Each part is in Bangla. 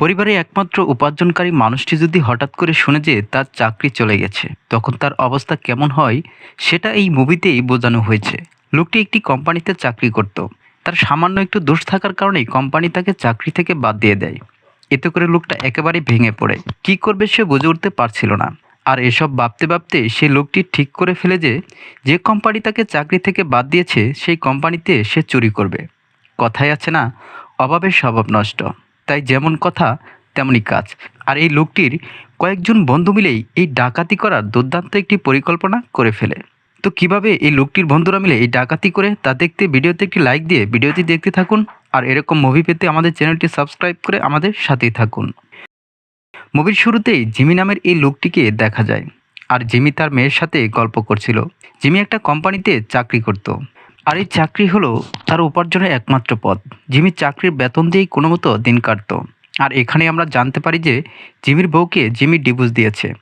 পরিবারে একমাত্র উপার্জনকারী মানুষটি যদি হঠাৎ করে শুনে যে তার চাকরি চলে গেছে, তখন তার অবস্থা কেমন হয়, সেটা এই মুভিতেই বোঝানো হয়েছে। লোকটি একটি কোম্পানিতে চাকরি করত। তার সামান্য একটু দোষ থাকার কারণেই কোম্পানি তাকে চাকরি থেকে বাদ দিয়ে দেয়। এতে করে লোকটা একেবারে ভেঙে পড়ে। কি করবে সে বুঝে উঠতে পারছিল না। আর এসব ভাবতে ভাবতে সে লোকটি ঠিক করে ফেলে যে যে কোম্পানি তাকে চাকরি থেকে বাদ দিয়েছে, সেই কোম্পানিতে সে চুরি করবে। কথায় আছে না, অভাবের স্বভাব নষ্ট। তাই যেমন কথা, তেমনই কাজ। আর এই লোকটির কয়েকজন বন্ধু মিলেই এই ডাকাতি করার দুর্দান্ত একটি পরিকল্পনা করে ফেলে। তো কীভাবে এই লোকটির বন্ধুরা মিলে এই ডাকাতি করে তা দেখতে ভিডিওতে একটি লাইক দিয়ে ভিডিওটি দেখতে থাকুন। আর এরকম মুভি পেতে আমাদের চ্যানেলটি সাবস্ক্রাইব করে আমাদের সাথেই থাকুন। মুভির শুরুতেই জিমি নামের এই লোকটিকে দেখা যায়। আর জিমি তার মেয়ের সাথে গল্প করছিল। জিমি একটা কোম্পানিতে চাকরি করত। আর এই চাকরি হলো তার উপার্জনের একমাত্র পথ। জিমি চাকরির বেতন দিয়েই কোনো মতো দিন কাটতো। আর এখানে আমরা জানতে পারি যে জিমির বউকে জিমি ডিভোর্স দিয়েছে।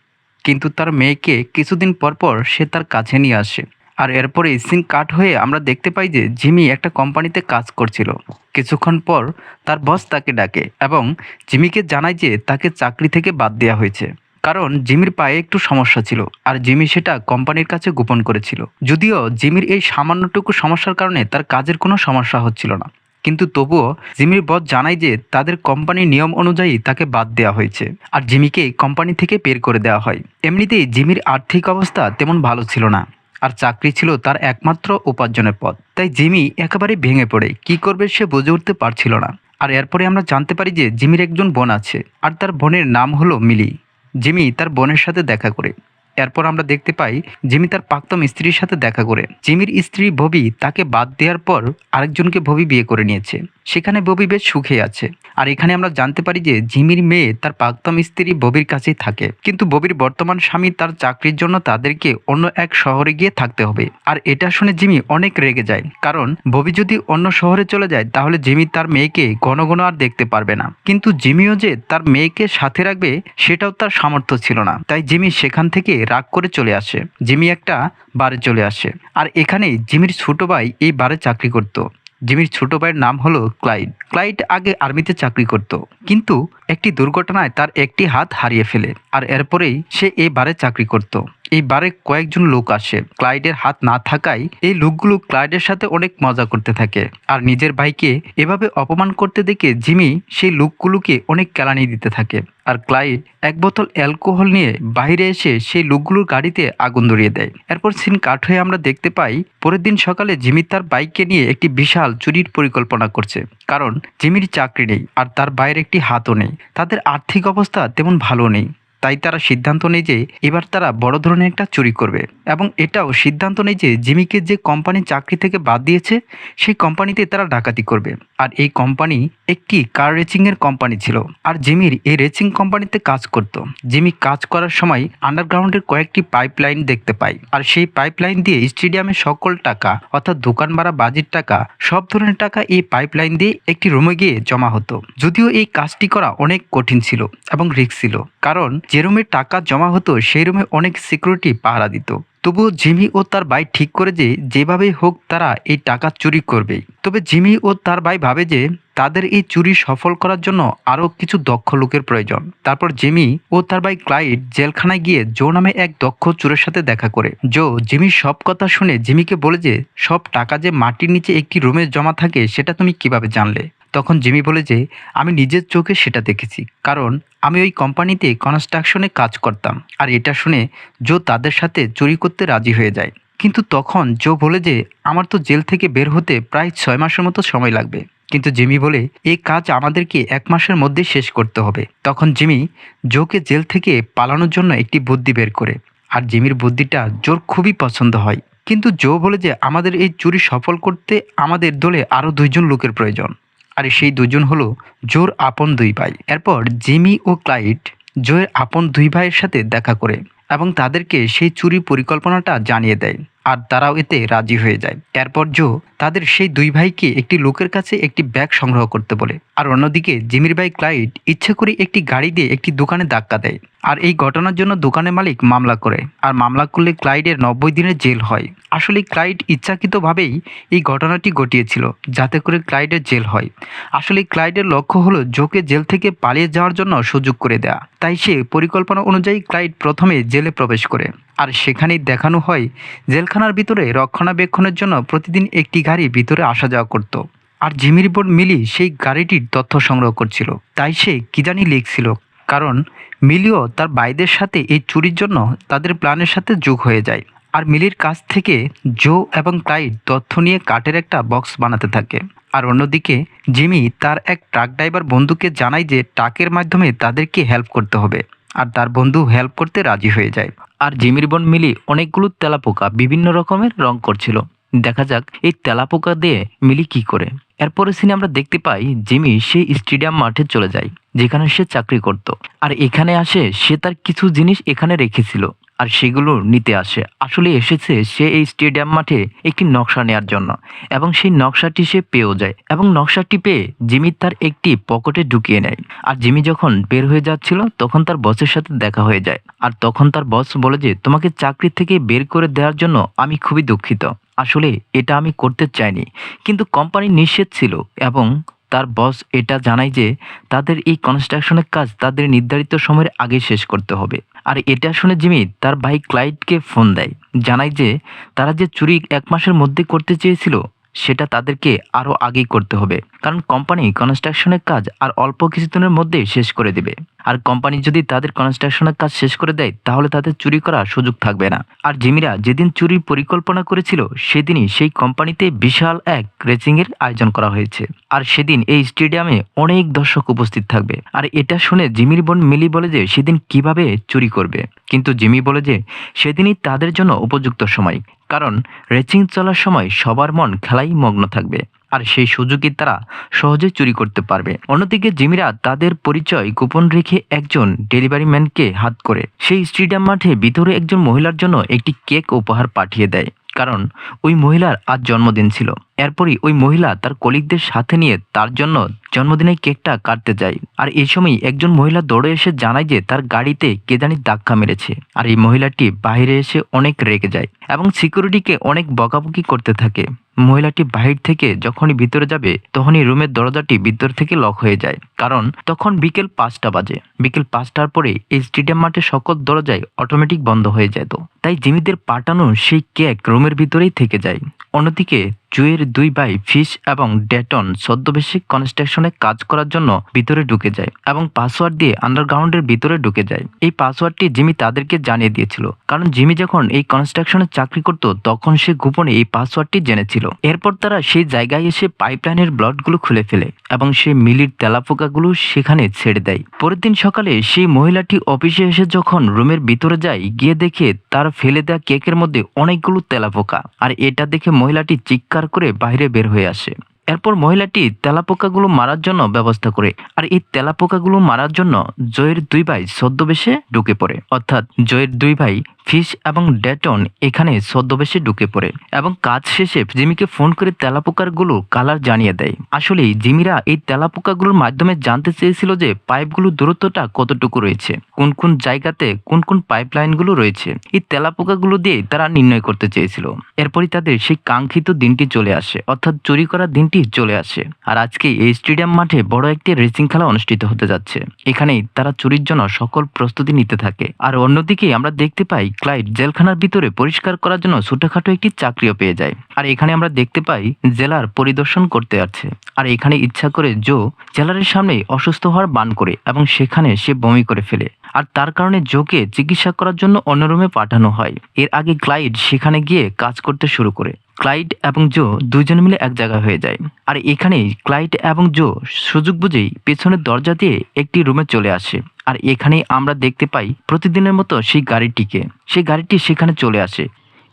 কিন্তু তার মেয়েকে কিছুদিন পর পর সে তার কাছে নিয়ে আসে। আর এরপরে সিন কাট হয়ে আমরা দেখতে পাই যে জিমি একটা কোম্পানিতে কাজ করছিল। কিছুক্ষণ পর তার বস তাকে ডাকে এবং জিমিকে জানায় যে তাকে চাকরি থেকে বাদ দেওয়া হয়েছে। কারণ জিমির পায়ে একটু সমস্যা ছিল, আর জিমি সেটা কোম্পানির কাছে গোপন করেছিল। যদিও জিমির এই সামান্যটুকু সমস্যার কারণে তার কাজের কোনো সমস্যা হচ্ছিল না। কিন্তু তবুও জিমির বস জানায় যে তাদের কোম্পানির নিয়ম অনুযায়ী তাকে বাদ দেওয়া হয়েছে, আর জিমিকে কোম্পানি থেকে বের করে দেওয়া হয়। এমনিতেই জিমির আর্থিক অবস্থা তেমন ভালো ছিল না, আর চাকরি ছিল তার একমাত্র উপার্জনের পথ। তাই জিমি একেবারে ভেঙে পড়ে, কি করবে সে বুঝে উঠতে পারছিল না। আর এরপরে আমরা জানতে পারি যে জিমির একজন বোন আছে, আর তার বোনের নাম হলো মিলি। জিমি তার বোনের সাথে দেখা করে। এরপর আমরা দেখতে পাই জিমি তার প্রাক্তন স্ত্রীর সাথে দেখা করে। জিমির স্ত্রী ভবি তাকে বাদ দেওয়ার পর আরেকজনকে ভবি বিয়ে করে নিয়েছে। সেখানে ববি বেশ সুখে আছে। আর এখানে আমরা জানতে পারি যে জিমির মেয়ে তার প্রাক্তন স্ত্রী ববির কাছেই থাকে। কিন্তু ববির বর্তমান স্বামী তার চাকরির জন্য তাদেরকে অন্য এক শহরে গিয়ে থাকতে হবে। আর এটা শুনে জিমি অনেক রেগে যায়। কারণ ববি যদি অন্য শহরে চলে যায়, তাহলে জিমি তার মেয়েকে ঘন ঘন আর দেখতে পারবে না। কিন্তু জিমিও যে তার মেয়েকে সাথে রাখবে, সেটাও তার সামর্থ্য ছিল না। তাই জিমি সেখান থেকে রাগ করে চলে আসে। জিমি একটা বারে চলে আসে। আর এখানে জিমির ছোট ভাই এই বারে চাকরি করত। জিমির ছোট ভাইয়ের নাম হলো ক্লাইড। ক্লাইড আগে আর্মিতে চাকরি করত, কিন্তু একটি দুর্ঘটনায় তার একটি হাত হারিয়ে ফেলে, আর এরপরেই সে এ বারে চাকরি করত। এই বারে কয়েকজন লোক আসে। ক্লাইডের হাত না থাকায় এই লোকগুলো ক্লাইডের সাথে অনেক মজা করতে থাকে। আর নিজের ভাইকে এভাবে অপমান করতে দেখে জিমি সেই লোকগুলোকে অনেক কেলানি দিতে থাকে। আর ক্লাইড এক বোতল অ্যালকোহল নিয়ে বাইরে এসে সেই লোকগুলোর গাড়িতে আগুন ধরিয়ে দেয়। এরপর সিন কাঠ হয়ে আমরা দেখতে পাই, পরের দিন সকালে জিমি তার বাইককে নিয়ে একটি বিশাল চুরির পরিকল্পনা করছে। কারণ জিমির চাকরি নেই আর তার বাইরে একটি হাতও নেই। তাদের আর্থিক অবস্থা তেমন ভালো নেই। তাই তারা সিদ্ধান্ত নেয় যে এবার তারা বড় ধরনের একটা চুরি করবে। এবং এটাও সিদ্ধান্ত নেয় যে জিমিকে যে কোম্পানি চাকরি থেকে বাদ দিয়েছে, সেই কোম্পানিতে তারা ডাকাতি করবে। আর এই কোম্পানি একটি কার রেচিংয়ের কোম্পানি ছিল। আর জিমির এই রেচিং কোম্পানিতে কাজ করত। জিমি কাজ করার সময় আন্ডারগ্রাউন্ডের কয়েকটি পাইপলাইন দেখতে পাই আর সেই পাইপলাইন দিয়ে স্টেডিয়ামের সকল টাকা, অর্থাৎ দোকান ভাড়া, বাজির টাকা, সব ধরনের টাকা এই পাইপলাইন দিয়ে একটি রুমে গিয়ে জমা হতো। যদিও এই কাজটি করা অনেক কঠিন ছিল এবং রিস্ক ছিল। কারণ যে রুমে টাকা জমা হতো, সেই রুমে অনেক সিকিউরিটি পাহারা দিত। তবুও জিমি ও তার ভাই ঠিক করে যে, যেভাবেই হোক তারা এই টাকা চুরি করবেই তবে জিমি ও তার ভাই ভাবে যে, তাদের এই চুরি সফল করার জন্য আরও কিছু দক্ষ লোকের প্রয়োজন। তারপর জিমি ও তার ভাই ক্লাইড জেলখানায় গিয়ে জো নামে এক দক্ষ চোরের সাথে দেখা করে। জো জিমির সব কথা শুনে জিমিকে বলে যে, সব টাকা যে মাটির নিচে একটি রুমে জমা থাকে, সেটা তুমি কীভাবে জানলে? তখন জিমি বলে যে, আমি নিজের চোখে সেটা দেখেছি, কারণ আমি ওই কোম্পানিতে কনস্ট্রাকশনে কাজ করতাম, আর এটা শুনে জো তাদের সাথে চুরি করতে রাজি হয়ে যায়। কিন্তু তখন জো বলে যে, আমার তো জেল থেকে বের হতে প্রায় ছয় মাসের মতো সময় লাগবে। কিন্তু জিমি বলে এই কাজ আমাদেরকে এক মাসের মধ্যে শেষ করতে হবে। তখন জিমি জোকে জেল থেকে পালানোর জন্য একটি বুদ্ধি বের করে, আর জিমির বুদ্ধিটা জোর খুবই পছন্দ হয়। কিন্তু জো বলে যে, আমাদের এই চুরি সফল করতে আমাদের দলে আরও দুইজন লোকের প্রয়োজন। আর সেই দুজন হলো জোর আপন দুই ভাই। এরপর জিমি ও ক্লাইড জোয়ের আপন দুই ভাইয়ের সাথে দেখা করে এবং তাদেরকে সেই চুরি পরিকল্পনাটা জানিয়ে দেয় আর তারাও এতে রাজি হয়ে যায়। এরপর জো তাদের সেই দুই ভাইকে একটি লোকের কাছে একটি ব্যাগ সংগ্রহ করতে বলে। আর অন্যদিকে জিমির ভাই ক্লাইড ইচ্ছে করে একটি গাড়ি দিয়ে একটি দোকানে ধাক্কা দেয়। আর এই ঘটনার জন্য দোকানের মালিক মামলা করে। আর মামলা করলে ক্লাইডের নব্বই দিনের জেল হয়। আসলে ক্লাইড ইচ্ছাকৃতভাবেই এই ঘটনাটি ঘটিয়েছিল, যাতে করে ক্লাইডের জেল হয়। আসলে ক্লাইডের লক্ষ্য হলো জোকে জেল থেকে পালিয়ে যাওয়ার জন্য সুযোগ করে দেয়া। তাই সে পরিকল্পনা অনুযায়ী ক্লাইড প্রথমে জেলে প্রবেশ করে। আর সেখানেই দেখানো হয়, জেলখানার ভিতরে রক্ষণাবেক্ষণের জন্য প্রতিদিন একটি গাড়ি ভিতরে আসা যাওয়া করত। আর জিমির বোন মিলি সেই গাড়িটির তথ্য সংগ্রহ করছিল। তাই সে কি জানি লিখছিল কারণ মিলিও তার ভাইদের সাথে এই চুরির জন্য তাদের প্ল্যানের সাথে যোগ হয়ে যায়। আর মিলির কাছ থেকে জো এবং ক্লাইড তথ্য নিয়ে কাঠের একটা বক্স বানাতে থাকে। আর অন্যদিকে জিমি তার এক ট্রাক ড্রাইভার বন্ধুকে জানায় যে ট্রাকের মাধ্যমে তাদেরকে হেল্প করতে হবে। আর তার বন্ধু হেল্প করতে রাজি হয়ে যায়। আর জিমির বোন মিলি অনেকগুলো তেলাপোকা বিভিন্ন রকমের রং করছিল। দেখা যাক এই তেলাপোকা দিয়ে মিলি কি করে। এরপরে সিনে আমরা দেখতে পাই জিমি সেই স্টেডিয়াম মাঠে চলে যায়, যেখানে সে চাকরি করত। আর এখানে আসে সে তার কিছু জিনিস এখানে রেখেছিল, আর সেগুলো নিতে আসে। আসলে এসেছে সে এই স্টেডিয়াম মাঠে একটি নকশা নেওয়ার জন্য, এবং সেই নকশাটি সে পেয়েও যায়, এবং নকশাটি পেয়ে জিমি তার একটি পকেটে ঢুকিয়ে নেয়। আর জিমি যখন বের হয়ে যাচ্ছিল, তখন তার বসের সাথে দেখা হয়ে যায়, আর তখন তার বস বলে যে, তোমাকে চাকরি থেকে বের করে দেওয়ার জন্য আমি খুবই দুঃখিত। আসলে এটা আমি করতে চাইনি। কিন্তু কোম্পানি নিষেধ ছিল এবং তার বস এটা জানায় যে তাদের এই কনস্ট্রাকশনের কাজ তাদের নির্ধারিত সময়ের আগে শেষ করতে হবে। আর এটা শুনে জিমি তার ভাই ক্লাইডকে ফোন দেয়। জানায় যে তারা যে চুরি এক মাসের মধ্যে করতে চেয়েছিল সেটা তাদেরকে আরও আগেই করতে হবে। কারণ কোম্পানি কনস্ট্রাকশনের কাজ আর অল্প কিছুদিনের মধ্যে শেষ করে দেবে। আর কোম্পানি যদি তাদের কনস্ট্রাকশনের কাজ শেষ করে দেয়, তাহলে তাদের চুরি করার সুযোগ থাকবে না। আর জিমিরা যেদিন চুরির পরিকল্পনা করেছিল, সেদিনই সেই কোম্পানিতে বিশাল এক রেসিংয়ের আয়োজন করা হয়েছে। আর সেদিন এই স্টেডিয়ামে অনেক দর্শক উপস্থিত থাকবে। আর এটা শুনে জিমির বোন মিলি বলে যে, সেদিন কীভাবে চুরি করবে। কিন্তু জিমি বলে যে, সেদিনই তাদের জন্য উপযুক্ত সময়। কারণ রেচিং চলার সময় সবার মন খেলাই মগ্ন থাকবে, আর সেই সুযোগই তারা সহজে চুরি করতে পারবে। অন্যদিকে জিমিরা তাদের পরিচয় গোপন রেখে একজন ডেলিভারি ম্যানকে হাত করে, সেই স্টেডিয়াম মাঠে ভিতরে একজন মহিলার জন্য একটি কেক উপহার পাঠিয়ে দেয়, কারণ ওই মহিলার আজ জন্মদিন ছিল। এরপরই ওই মহিলা তার কলিগদের সাথে নিয়ে তার জন্য জন্মদিনের কেকটা কাটতে যায়। আর এই সময় একজন মহিলা দৌড়ে এসে জানায় যে তার গাড়িতে কে জানি ধাক্কা মেরেছে। আর এই মহিলাটি বাইরে এসে অনেক রেগে যায় এবং সিকিউরিটিকে অনেক বকাবকি করতে থাকে। মহিলাটি বাহির থেকে যখনই ভিতরে যাবে, তখনই রুমের দরজাটি ভিতর থেকে লক হয়ে যায়। কারণ তখন বিকেল পাঁচটা বাজে। বিকেল পাঁচটার পরে এই স্টেডিয়াম মাঠে সকল দরজায় অটোমেটিক বন্ধ হয়ে যেত তাই জিমিদের পাঠানো সেই কেক রুমের ভিতরেই থেকে যায়। অন্যদিকে জুয়ের দুই ভাই ফিশ এবং ডেটন ছদ্মবেশী কনস্ট্রাকশনে কাজ করার জন্য ভিতরে ঢুকে যায় এবং পাসওয়ার্ড দিয়ে আন্ডারগ্রাউন্ডের ভিতরে ঢুকে যায়। এই পাসওয়ার্ডটি জিমি তাদেরকে জানিয়ে দিয়েছিল। কারণ জিমি যখন এই কনস্ট্রাকশনে চাকরি করত, তখন সে গোপনে এই পাসওয়ার্ডটি জেনেছিল। এরপর তারা সেই জায়গায় এসে পাইপলাইনের ব্লডগুলো খুলে ফেলে এবং সে মিলির তেলাপোকাগুলো সেখানে ছেড়ে দেয়। পরের দিন সকালে সেই মহিলাটি অফিসে এসে যখন রুমের ভিতরে যায়, গিয়ে দেখে তার ফেলে দেওয়া কেকের মধ্যে অনেকগুলো তেলাপোকা। আর এটা দেখে মহিলাটি চিৎকার করে বাইরে বের হয়ে আসে। এরপর মহিলাটি তেলাপোকাগুলো মারার জন্য ব্যবস্থা করে আর এই তেলাপোকাগুলো মারার জন্য জয়ের দুই ভাই ছদ্মবেশে ঢুকে পড়ে। অর্থাৎ জয়ের দুই ভাই ফিশ এবং ডেটন এখানে ছদ্মবেশে ঢুকে পড়ে এবং কাজ শেষে জিমিকে ফোন করে তেলাপোকারগুলো কালার জানিয়ে দেয়। আসলে জিমিরা এই তেলাপোকাগুলোর মাধ্যমে জানতে চেয়েছিল যে পাইপগুলোর দূরত্বটা কতটুকু রয়েছে, কোন কোন জায়গাতে কোন কোন পাইপলাইনগুলো রয়েছে। এই তেলাপোকাগুলো দিয়ে তারা নির্ণয় করতে চেয়েছিল। এরপরই তাদের সেই কাঙ্ক্ষিত দিনটি চলে আসে, অর্থাৎ চুরি করার দিনটি চলে আসে। আর আজকে এই স্টেডিয়াম মাঠে বড় একটি রেসিং খেলা অনুষ্ঠিত হতে যাচ্ছে। এখানেই তারা চুরির জন্য সকল প্রস্তুতি নিতে থাকে। আর অন্যদিকে আমরা দেখতে পাই ক্লাইড জেলখানার ভিতরে পরিষ্কার করার জন্য ছোটখাটো একটি চাকরিও পেয়ে যায়। আর এখানে আমরা দেখতে পাই জেলার পরিদর্শন করতে আছে আর এখানে ইচ্ছা করে জো জেলারের সামনে অসুস্থ হওয়ার বান করে এবং সেখানে সে বমি করে ফেলে। আর তার কারণে জোকে চিকিৎসা করার জন্য অন্য রুমে পাঠানো হয়। এর আগে ক্লাইড সেখানে গিয়ে কাজ করতে শুরু করে। ক্লাইড এবং জো দুজন মিলে এক জায়গা হয়ে যায়। আর এখানেই ক্লাইড এবং জো সুযোগ বুঝেই পেছনের দরজা দিয়ে একটি রুমে চলে আসে। আর এখানেই আমরা দেখতে পাই প্রতিদিনের মতো সেই গাড়িটিকে। সেই গাড়িটি সেখানে চলে আসে।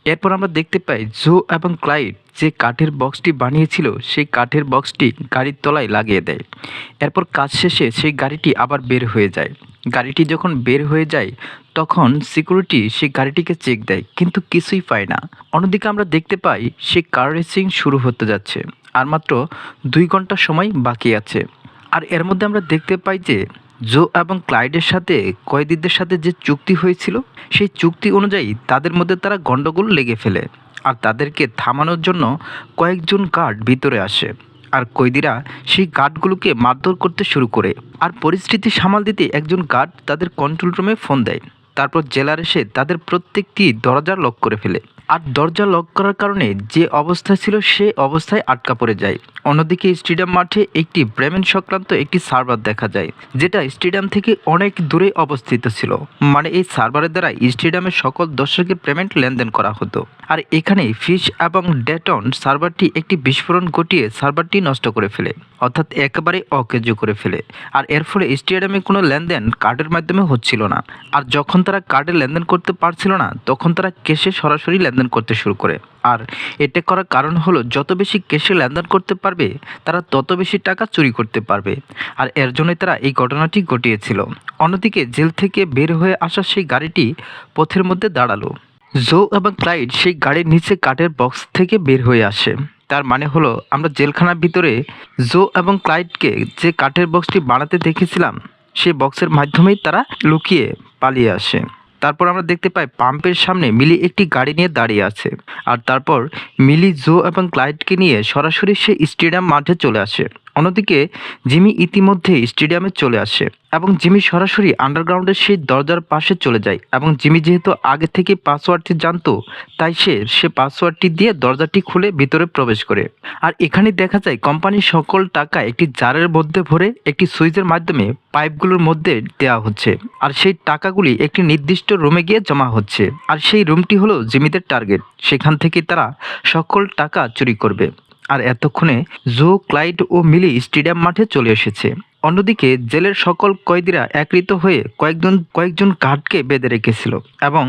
এরপর আমরা দেখতে পাই জো এবং ক্লাইড যে কাঠের বক্সটি বানিয়েছিল, সেই কাঠের বক্সটি গাড়ির তলায় লাগিয়ে দেয়। এরপর কাজ শেষে সেই গাড়িটি আবার বের হয়ে যায়। গাড়িটি যখন বের হয়ে যায়, তখন সিকিউরিটি সেই গাড়িটিকে চেক দেয়, কিন্তু কিছুই পায় না। অন্যদিকে আমরা দেখতে পাই সে কার রেসিং শুরু হতে যাচ্ছে, আর মাত্র দুই ঘণ্টা সময় বাকি আছে। আর এর মধ্যে আমরা দেখতে পাই যে জো এবং ক্লাইডের সাথে, কয়েদিদের সাথে যে চুক্তি হয়েছিল, সেই চুক্তি অনুযায়ী তাদের মধ্যে তারা গণ্ডগোল লেগে ফেলে। আর তাদেরকে থামানোর জন্য কয়েকজন গার্ড ভিতরে আসে। আর কয়েদিরা সেই গার্ডগুলোকে মারধর করতে শুরু করে। আর পরিস্থিতি সামাল দিতে একজন গার্ড তাদের কন্ট্রোল রুমে ফোন দেয়। তারপর জেলার এসে তাদের প্রত্যেকটি দরজা লক করে ফেলে। আর দরজা লক করার কারণে যে অবস্থা ছিল সে অবস্থায় আটকা পড়ে যায়। অন্যদিকে স্টেডিয়াম মাঠে একটি ব্রেমেন সংক্রান্ত একটি সার্ভার দেখা যায়, যেটা স্টেডিয়াম থেকে অনেক দূরে অবস্থিত ছিল। মানে এই সার্ভারের দ্বারা স্টেডিয়ামের সকল দর্শকের পেমেন্ট লেনদেন করা হতো। আর এখানে ফিশ এবং ডেটন সার্ভারটি একটি বিস্ফোরণ ঘটিয়ে সার্ভারটি নষ্ট করে ফেলে, অর্থাৎ একেবারে অকেজ করে ফেলে। আর এর ফলে স্টেডিয়ামে কোনো লেনদেন কার্ডের মাধ্যমে হচ্ছিল না। আর যখন তারা কার্ডে লেনদেন করতে পারছিল না, তখন তারা কেসে সরাসরি লেনদেন করতে শুরু করে। আর এটা করার কারণ হলো, যত বেশি কেসে লেনদেন করতে পারবে, তারা তত বেশি টাকা চুরি করতে পারবে। আর এর জন্যই তারা এই ঘটনাটি ঘটিয়েছিল। অন্যদিকে জেল থেকে বের হয়ে আসা সেই গাড়িটি পথের মধ্যে দাঁড়াল। জো এবং ক্লাইড সেই গাড়ির নিচে কাঠের বক্স থেকে বের হয়ে আসে। তার মানে হলো, আমরা জেলখানার ভিতরে জো এবং ক্লাইডকে যে কাঠের বক্সটি বানাতে দেখেছিলাম, সেই বক্সের মাধ্যমেই তারা লুকিয়ে পালিয়ে আসে। তারপর আমরা দেখতে পাই পাম্পের সামনে মিলি একটি গাড়ি নিয়ে দাঁড়িয়ে আছে। আর তারপর মিলি জো এবং ক্লাইডকে নিয়ে সরাসরি সে স্টেডিয়াম মাঠে চলে আসে। অন্যদিকে জিমি ইতিমধ্যেই স্টেডিয়ামে চলে আসে এবং জিমি সরাসরি আন্ডারগ্রাউন্ডের সেই দরজার পাশে চলে যায় এবং জিমি যেহেতু আগে থেকে পাসওয়ার্ডটি জানতো, তাই সে সে পাসওয়ার্ডটি দিয়ে দরজাটি খুলে ভিতরে প্রবেশ করে। আর এখানে দেখা যায় কোম্পানির সকল টাকা একটি জারের মধ্যে ভরে একটি সুইচের মাধ্যমে পাইপগুলোর মধ্যে দেওয়া হচ্ছে। আর সেই টাকাগুলি একটি নির্দিষ্ট রুমে গিয়ে জমা হচ্ছে। আর সেই রুমটি হলো জিমিদের টার্গেট সেখান থেকে তারা সকল টাকা চুরি করবে। আর এতক্ষণে জো, ক্লাইড ও মিলি স্টেডিয়াম মাঠে চলে এসেছে। অন্যদিকে জেলের সকল কয়েদিরা একৃত হয়ে কয়েকজন কয়েকজন গার্ডকে বেঁধে রেখেছিল এবং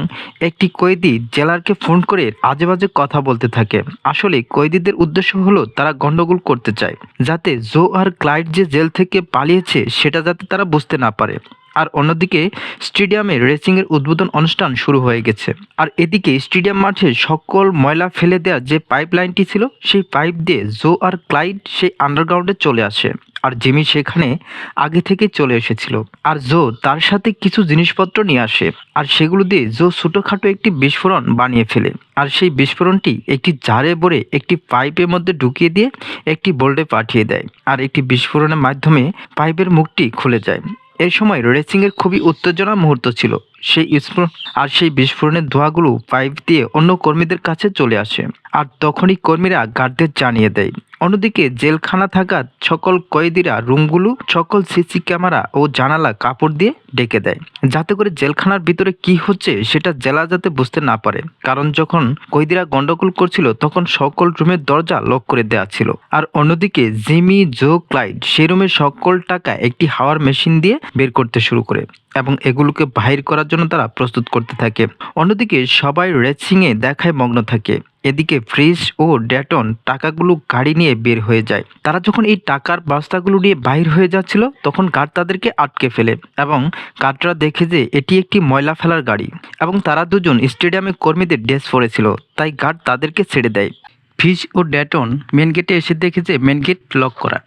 একটি কয়েদি জেলারকে ফোন করে আজে বাজে কথা বলতে থাকে। আসলে কয়েদিদের উদ্দেশ্য হলো তারা গন্ডগোল করতে চায়, যাতে জো আর ক্লাইড যে জেল থেকে পালিয়েছে সেটা যাতে তারা বুঝতে না পারে। আর অন্যদিকে স্টেডিয়ামে রেসিংয়ের উদ্বোধন অনুষ্ঠান শুরু হয়ে গেছে। আর এদিকে স্টেডিয়াম মাঠে সকল ময়লা ফেলে দেওয়া যে পাইপ লাইনটি ছিল, সেই পাইপ দিয়ে জো আর ক্লাইড সেই আন্ডারগ্রাউন্ডে চলে আসে। আর জিমি সেখানে আগে থেকে চলে এসেছিল। আর জো তার সাথে কিছু জিনিসপত্র নিয়ে আসে। আর সেগুলো দিয়ে জো ছোটোখাটো একটি বিস্ফোরণ বানিয়ে ফেলে। আর সেই বিস্ফোরণটি একটি জারে ভরে একটি পাইপের মধ্যে ঢুকিয়ে দিয়ে একটি বোল্ডে পাঠিয়ে দেয়। আর একটি বিস্ফোরণের মাধ্যমে পাইপের মুখটি খুলে যায়। এই সময় রেসিংয়ের খুবই উত্তেজনা মুহূর্ত ছিল। সেই স্ফোরণ আর সেই বিস্ফোরণের ধোঁয়াগুলো পাইপ দিয়ে অন্য কর্মীদের কাছে চলে আসে। আর তখনই কর্মীরা গার্ডদের জানিয়ে দেয়। অন্যদিকে জেলখানা থাকা সকল কয়েদিরা রুমগুলো, সকল সিসি ক্যামেরা ও জানালা কাপড় দিয়ে ডেকে দেয়। যাতে করে জেলখানার ভিতরে কি হচ্ছে সেটা জেলা যাতে বুঝতে না পারে। কারণ যখন কয়েদিরা গন্ডগোল করছিল, তখন সকল রুমের দরজা লক করে দেওয়া ছিল। আর অন্যদিকে জিমি, জো, ক্লাইড সেই রুমের সকল টাকা একটি হাওয়ার মেশিন দিয়ে বের করতে শুরু করে। এবং এগুলোকে বাহির করার জন্য তারা প্রস্তুত করতে থাকে। অন্যদিকে সবাই রেসিংয়ে দেখায় মগ্ন থাকে। এদিকে ফ্রিজ ও ড্যাটন টাকাগুলো গাড়ি নিয়ে বের হয়ে যায়। তারা যখন এই টাকার বস্তাগুলো নিয়ে বাহির হয়ে যাচ্ছিল, তখন গার্ড তাদেরকে আটকে ফেলে এবং গার্ডরা দেখে যে এটি একটি ময়লা ফেলার গাড়ি এবং তারা দুজন স্টেডিয়ামে কর্মীদের ড্রেস পরেছিল, তাই গার্ড তাদেরকে ছেড়ে দেয়। ফিজ ও ড্যাটন মেন গেটে এসে দেখে যে মেন গেট লক করা।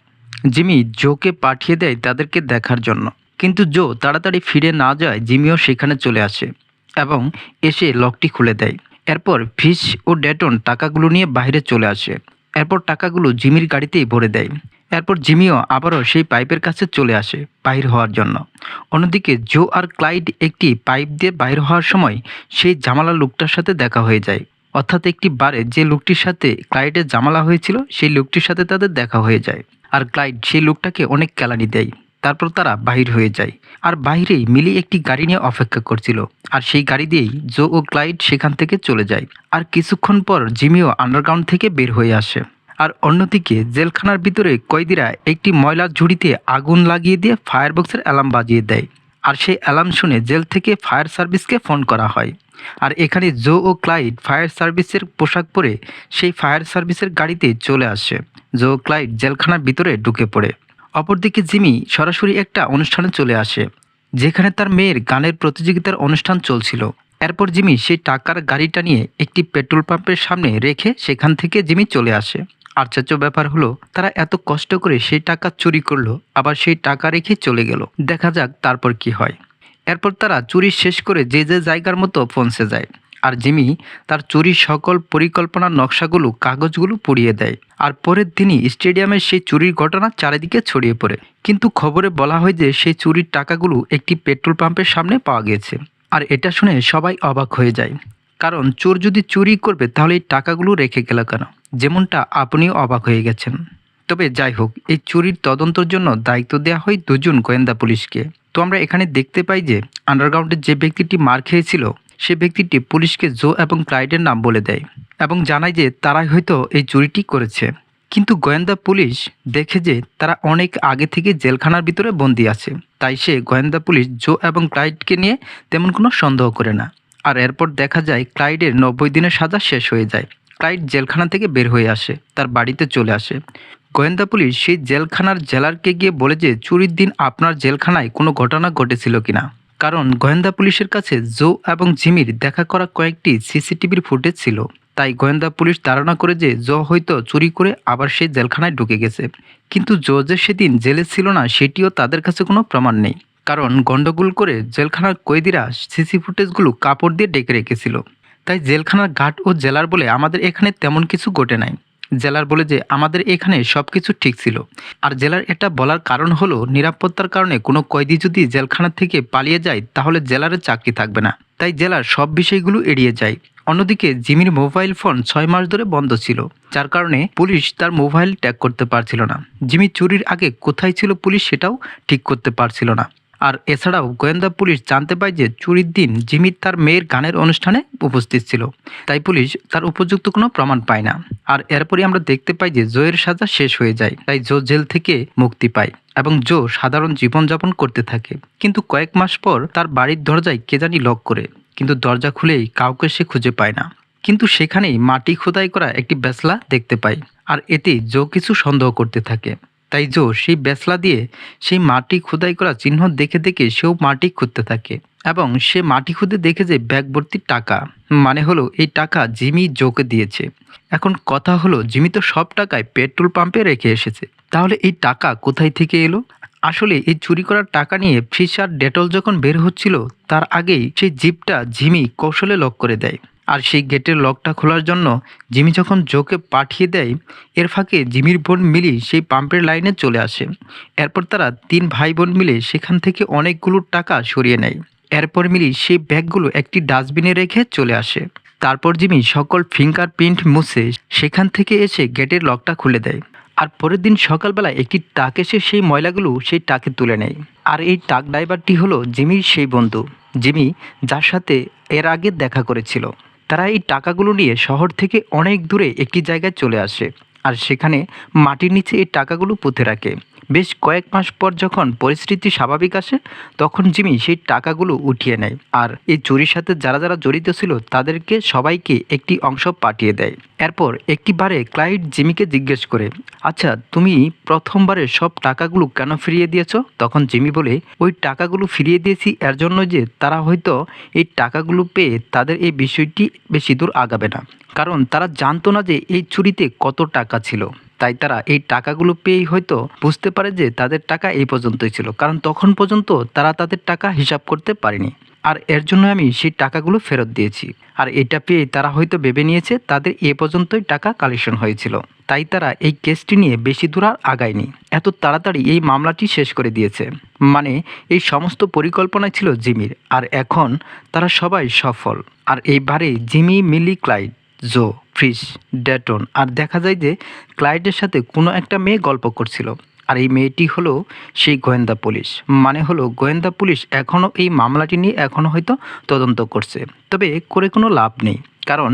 জিমি জোকে পাঠিয়ে দেয় তাদেরকে দেখার জন্য। কিন্তু জো তাড়াতাড়ি ফিরে না যায়, জিমিও সেখানে চলে আসে এবং এসে লকটি খুলে দেয়। এরপর ফিশ ও ডেটন টাকাগুলো নিয়ে বাইরে চলে আসে। এরপর টাকাগুলো জিমির গাড়িতেই ভরে দেয়। এরপর জিমিও আবারও সেই পাইপের কাছে চলে আসে বাহির হওয়ার জন্য। অন্যদিকে জো আর ক্লাইড একটি পাইপ দিয়ে বাইর হওয়ার সময় সেই জামালা লোকটার সাথে দেখা হয়ে যায়। অর্থাৎ একটি বারে যে লোকটির সাথে ক্লাইডের জামালা হয়েছিল, সেই লোকটির সাথে তাদের দেখা হয়ে যায়। আর ক্লাইড সেই লোকটাকে অনেক কেলানি দেয়। তারপর তারা বাহির হয়ে যায়। আর বাইরেই মিলি একটি গাড়ি নিয়ে অপেক্ষা করছিল। আর সেই গাড়ি দিয়েই জো ও ক্লাইড সেখান থেকে চলে যায়। আর কিছুক্ষণ পর জিমিও আন্ডারগ্রাউন্ড থেকে বের হয়ে আসে। আর অন্যদিকে জেলখানার ভিতরে কয়েদিরা একটি ময়লার ঝুড়িতে আগুন লাগিয়ে দিয়ে ফায়ার বক্সের অ্যালার্ম বাজিয়ে দেয়। আর সেই অ্যালার্ম শুনে জেল থেকে ফায়ার সার্ভিসকে ফোন করা হয়। আর এখানে জো ও ক্লাইড ফায়ার সার্ভিসের পোশাক পরে সেই ফায়ার সার্ভিসের গাড়িতে চলে আসে। জো ক্লাইড জেলখানার ভিতরে ঢুকে পড়ে। অপরদিকে জিমি সরাসরি একটা অনুষ্ঠানে চলে আসে, যেখানে তার মেয়ের গানের প্রতিযোগিতার অনুষ্ঠান চলছিল। এরপর জিমি সেই টাকার গাড়িটা নিয়ে একটি পেট্রোল পাম্পের সামনে রেখে সেখান থেকে জিমি চলে আসে। আশ্চর্য ব্যাপার হলো, তারা এত কষ্ট করে সেই টাকা চুরি করল, আবার সেই টাকা রেখে চলে গেল। দেখা যাক তারপর কি হয়। এরপর তারা চুরি শেষ করে যে যে জায়গার মতো পৌঁছে যায়। আর জিমি তার চুরির সকল পরিকল্পনার নকশাগুলো, কাগজগুলো পুড়িয়ে দেয়। আর পরের দিনই স্টেডিয়ামের সেই চুরির ঘটনা চারিদিকে ছড়িয়ে পড়ে। কিন্তু খবরে বলা হয় যে, সেই চুরির টাকাগুলো একটি পেট্রোল পাম্পের সামনে পাওয়া গেছে। আর এটা শুনে সবাই অবাক হয়ে যায়। কারণ চোর যদি চুরি করবে, তাহলে এই টাকাগুলো রেখে গেল কেন? যেমনটা আপনিও অবাক হয়ে গেছেন। তবে যাই হোক, এই চুরির তদন্তর জন্য দায়িত্ব দেওয়া হয় দুজন গোয়েন্দা পুলিশকে। তো আমরা এখানে দেখতে পাই যে আন্ডারগ্রাউন্ডের যে ব্যক্তিটি মার খেয়েছিল সে ব্যক্তিটি পুলিশকে জো এবং ক্লাইডের নাম বলে দেয় এবং জানায় যে তারাই হয়তো এই চুরিটি করেছে। কিন্তু গোয়েন্দা পুলিশ দেখে যে তারা অনেক আগে থেকে জেলখানার ভিতরে বন্দি আছে। তাই সে গোয়েন্দা পুলিশ জো এবং ক্লাইডকে নিয়ে তেমন কোনো সন্দেহ করে না। আর এরপর দেখা যায় ক্লাইডের নব্বই দিনের সাজা শেষ হয়ে যায়। ক্লাইড জেলখানা থেকে বের হয়ে আসে, তার বাড়িতে চলে আসে। গোয়েন্দা পুলিশ সেই জেলখানার জেলারকে গিয়ে বলে যে, চুরির দিন আপনার জেলখানায় কোনো ঘটনা ঘটেছিল কিনা? কারণ গোয়েন্দা পুলিশের কাছে জো এবং জিমির দেখা করা কয়েকটি সিসিটিভির ফুটেজ ছিল। তাই গোয়েন্দা পুলিশ ধারণা করে যে জো হয়তো চুরি করে আবার সেই জেলখানায় ঢুকে গেছে। কিন্তু জো যে সেদিন জেলে ছিল না, সেটিও তাদের কাছে কোনো প্রমাণ নেই। কারণ গন্ডগোল করে জেলখানার কয়েদিরা সিসি ফুটেজগুলো কাপড় দিয়ে ডেকে রেখেছিল। তাই জেলখানার ঘাট ও জেলার বলে আমাদের এখানে তেমন কিছু ঘটে নাই। জেলার বলে যে আমাদের এখানে সব কিছু ঠিক ছিল। আর জেলার এটা বলার কারণ হলো নিরাপত্তার কারণে কোনো কয়েদি যদি জেলখানা থেকে পালিয়ে যায়, তাহলে জেলারের চাকরি থাকবে না। তাই জেলার সব বিষয়গুলো এড়িয়ে যায়। অন্যদিকে জিমির মোবাইল ফোন ছয় মাস ধরে বন্ধ ছিল, যার কারণে পুলিশ তার মোবাইল ট্যাগ করতে পারছিল না। জিমি চুরির আগে কোথায় ছিল পুলিশ সেটাও ঠিক করতে পারছিল না। আর এছাড়াও গোয়েন্দা পুলিশ জানতে পায় যে চুরির দিন জিমি তার মেয়ের গানের অনুষ্ঠানে উপস্থিত ছিল। তাই পুলিশ তার উপযুক্ত কোনো প্রমাণ পায় না। আর এরপরই আমরা দেখতে পাই যে জোয়ের সাজা শেষ হয়ে যায়। তাই জো জেল থেকে মুক্তি পায় এবং জো সাধারণ জীবনযাপন করতে থাকে। কিন্তু কয়েক মাস পর তার বাড়ির দরজায় কে জানি লক করে। কিন্তু দরজা খুলেই কাউকে সে খুঁজে পায় না। কিন্তু সেখানেই মাটি খোদাই করা একটি বেসলা দেখতে পায়। আর এতে জো কিছু সন্দেহ করতে থাকে। তাই জো সেই বেসলা দিয়ে সেই মাটি খোদাই করা চিহ্ন দেখে দেখে সেও মাটি খুঁজতে থাকে এবং সে মাটি খুঁজে দেখে যে ব্যাগ ভর্তি টাকা। মানে হলো এই টাকা জিমি জোকে দিয়েছে। এখন কথা হলো, জিমি তো সব টাকায় পেট্রোল পাম্পে রেখে এসেছে। তাহলে এই টাকা কোথায় থেকে এলো? আসলে এই চুরি করার টাকা নিয়ে ফিশ আর ডেটল যখন বের হচ্ছিল, তার আগেই সেই জিপটা জিমি কৌশলে লক করে দেয়। আর সেই গেটের লকটা খোলার জন্য জিমি যখন জোকে পাঠিয়ে দেয়, এর ফাঁকে জিমির বোন মিলি সেই পাম্পের লাইনে চলে আসে। এরপর তারা তিন ভাই বোন মিলে সেখান থেকে অনেকগুলো টাকা সরিয়ে নেয়। এরপর মিলি সেই ব্যাগগুলো একটি ডাস্টবিনে রেখে চলে আসে। তারপর জিমি সকল ফিঙ্গারপ্রিন্ট মুছে সেখান থেকে এসে গেটের লকটা খুলে দেয়। আর পরের দিন সকালবেলা একটি টাক এসে সেই ময়লাগুলো সেই টাকে তুলে নেয়। আর এই টাক ড্রাইভারটি হলো জিমির সেই বন্ধু। জিমি যার সাথে এর আগে দেখা করেছিল। তারা এই টাকাগুলো নিয়ে শহর থেকে অনেক দূরে একটি জায়গায় চলে আসে আর সেখানে মাটির নিচে এই টাকাগুলো পুঁতে রাখে। বেশ কয়েক মাস পর যখন পরিস্থিতি স্বাভাবিক আসে, তখন জিমি সেই টাকাগুলো উঠিয়ে নেয়। আর এই চুরির সাথে যারা যারা জড়িত ছিল, তাদেরকে সবাইকে একটি অংশ পাঠিয়ে দেয়। এরপর একটি বারে ক্লাইড জিমিকে জিজ্ঞেস করে আচ্ছা তুমি প্রথমবারে সব টাকাগুলো কেন ফিরিয়ে দিয়েছ? তখন জিমি বলে, ওই টাকাগুলো ফিরিয়ে দিয়েছি এর জন্য যে তারা হয়তো এই টাকাগুলো পেয়ে তাদের এই বিষয়টি বেশি দূর আগাবে না। কারণ তারা জানতো না যে এই চুরিতে কত টাকা ছিল। তাই তারা এই টাকাগুলো পেয়েই হয়তো বুঝতে পারে যে তাদের টাকা এই পর্যন্তই ছিল, কারণ তখন পর্যন্ত তারা তাদের টাকা হিসাব করতে পারেনি। আর এর জন্য আমি সেই টাকাগুলো ফেরত দিয়েছি। আর এটা পেয়ে তারা হয়তো ভেবে নিয়েছে তাদের এ পর্যন্তই টাকা কালেকশন হয়েছিল। তাই তারা এই কেসটি নিয়ে বেশি দূর আর আগায়নি। এত তাড়াতাড়ি এই মামলাটি শেষ করে দিয়েছে। মানে এই সমস্ত পরিকল্পনা ছিল জিমির, আর এখন তারা সবাই সফল। আর এইবারে Jimmy, Millie Clyde Joe Fries Dayton আর দেখা যায় যে ক্লাইডের সাথে কোনো একটা মেয়ে গল্প করছিল। আর এই মেয়েটি হলো সেই গোয়েন্দা পুলিশ। মানে হলো গোয়েন্দা পুলিশ এখনও এই মামলাটি নিয়ে এখনও হয়তো তদন্ত করছে। তবে করে কোনো লাভ নেই, কারণ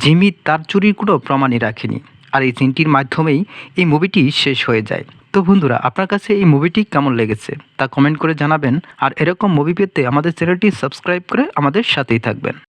জিমি তার চুরির কোনো প্রমাণই রাখেনি। আর এই সিনটির মাধ্যমেই এই মুভিটি শেষ হয়ে যায়। তো বন্ধুরা, আপনার কাছে এই মুভিটি কেমন লেগেছে তা কমেন্ট করে জানাবেন। আর এরকম মুভি পেতে আমাদের চ্যানেলটি সাবস্ক্রাইব করে আমাদের সাথেই থাকবেন।